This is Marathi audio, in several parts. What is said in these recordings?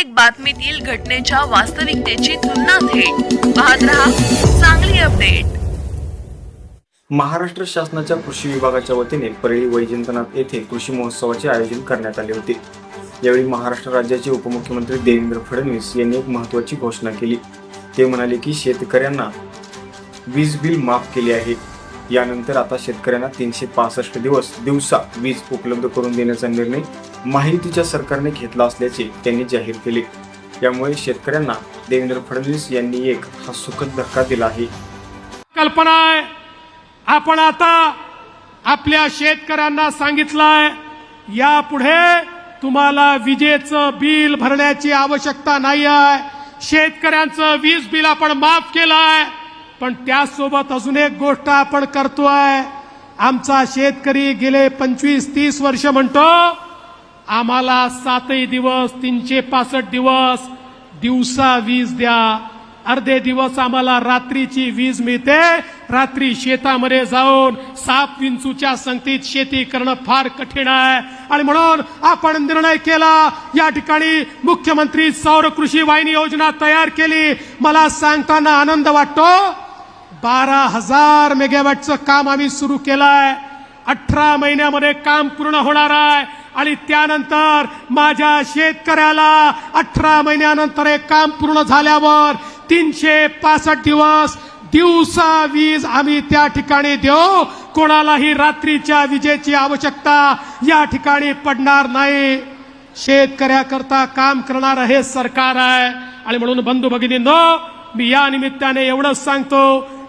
प्रत्येक बातमीतील घटनेच्या वास्तविकतेची तुलना थेट. पाहत रहा चांगली अपडेट. महाराष्ट्र शासनाच्या कृषी विभागाच्या वतीने परळी वैजंतनाथ येथे कृषी महोत्सवाचे आयोजन करण्यात आले होते. यावेळी महाराष्ट्र राज्याचे उपमुख्यमंत्री देवेंद्र फडणवीस यांनी एक महत्त्वाची घोषणा केली. ते म्हणाले की शेतकऱ्यांना वीज बिल माफ केले आहे. यानंतर आता शेतकऱ्यांना तीनशे पासष्ट दिवस दिवसा वीज उपलब्ध करून देण्याचा निर्णय माहितीच्या सरकारने घेतला असल्याचे त्यांनी जाहीर केले. यामुळे शेतकऱ्यांना देवेंद्र फडणवीस यांनी एक हा सुखद धक्का दिला आहे. कल्पना आहे. आपण आता आपल्या शेतकऱ्यांना सांगितलंय यापुढे तुम्हाला विजेचं बिल भरण्याची आवश्यकता नाही आहे शेतकऱ्यांचं वीज बिल आपण माफ केलं आहे पण त्यासोबत अजून एक गोष्ट आपण करतोय आमचा शेतकरी गेले पंचवीस तीस वर्ष म्हणतो आम्हाला सातही दिवस तीनशे पासष्ट दिवस दिवसा वीज द्या. अर्धे दिवस आम्हाला रात्रीची वीज मिळते. रात्री शेतामध्ये जाऊन साप विंचूच्या संगतीत शेती करणं फार कठीण आहे. आणि म्हणून आपण निर्णय केला या ठिकाणी मुख्यमंत्री सौर कृषी वाहिनी योजना तयार केली. मला सांगताना आनंद वाटतो बारा हजार मेगावॅटचं काम आम्ही सुरू केलंय. अठरा महिन्यामध्ये काम पूर्ण होणार आहे. आणि त्यानंतर माझ्या शेतकऱ्याला अठरा महिन्यानंतर हे काम पूर्ण झाल्यावर तीनशे पासष्ट दिवस दिवसा वीज आम्ही त्या ठिकाणी देऊ. कोणालाही रात्रीच्या विजेची आवश्यकता या ठिकाणी पडणार नाही. शेतकऱ्याकरता काम करणारं हे सरकार आहे. आणि म्हणून बंधू भगिनींनो मी या निमित्ताने एवढंच सांगतो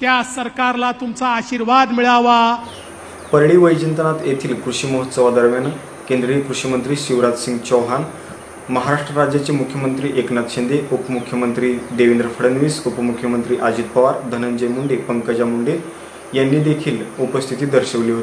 त्या सरकारला तुमचा आशीर्वाद मिळावा. परळी वैजंतनाथ येथील कृषी महोत्सवादरम्यान केंद्रीय कृषी मंत्री शिवराज सिंग चौहान महाराष्ट्र राज्याचे मुख्यमंत्री एकनाथ शिंदे उपमुख्यमंत्री देवेंद्र फडणवीस उपमुख्यमंत्री अजित पवार धनंजय मुंडे पंकजा मुंडे यांनी देखील उपस्थिती दर्शवली होती.